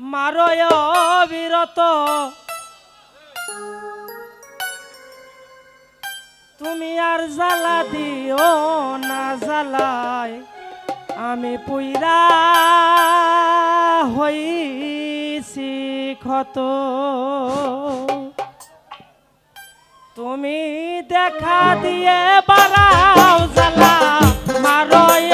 মারয় তুমি আর জ্বালা দিও না জ্বালায়, আমি পুইরা হইছি ক্ষত। তুমি দেখা দিয়ে বাড়াও জ্বালা, মারয়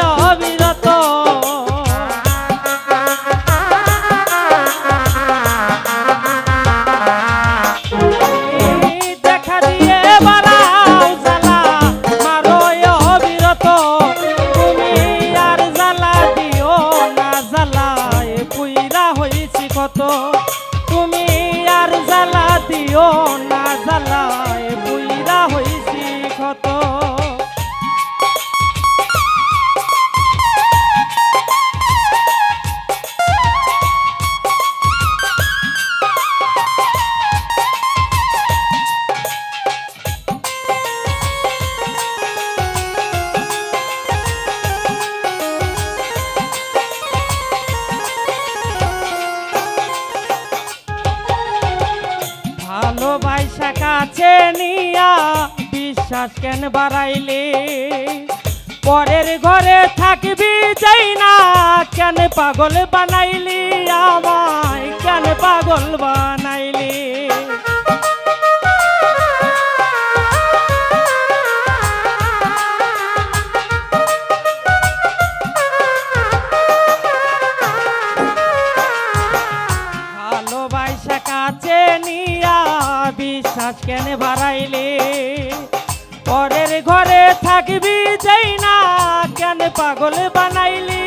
কত তুমি আর জ্বালা দিও না। কাছে নিয়া বিশ্বাস কেন বাড়াইলে? পরের ঘরে থাকবি যাই না, কেন পাগল বানাইলি আমায়? কেন পাগল বানাইলি? বিশ্বাস কেন বাড়াইলে? পরের ঘরে থাকবি যাই না কেন পাগল বানাইলি?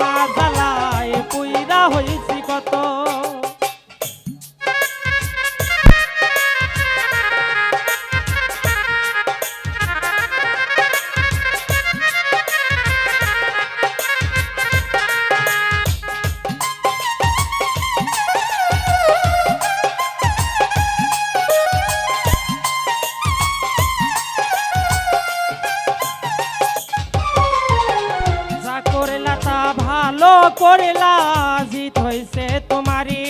না জ্বালায় পুইরা হইছি করে লাজিত তোমারি।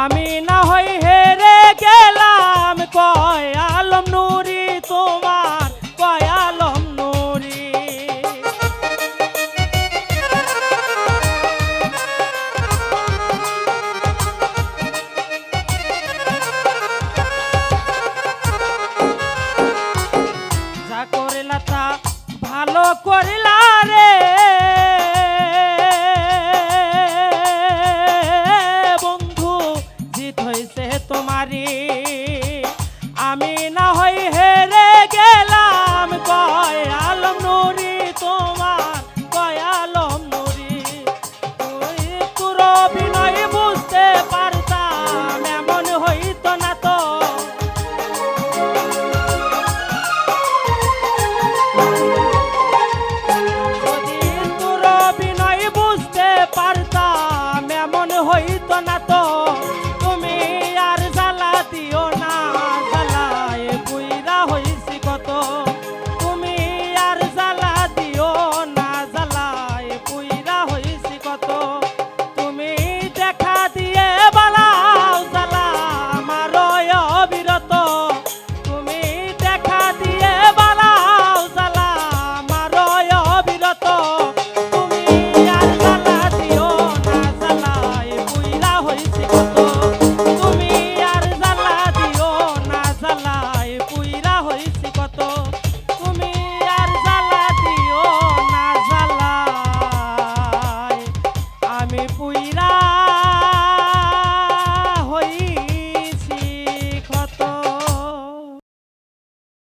আমি না হই হেরে গেলাম, কয় আলম নুরি তোমার, কয় আলম নুরি। যা করলা তা ভালো করিলা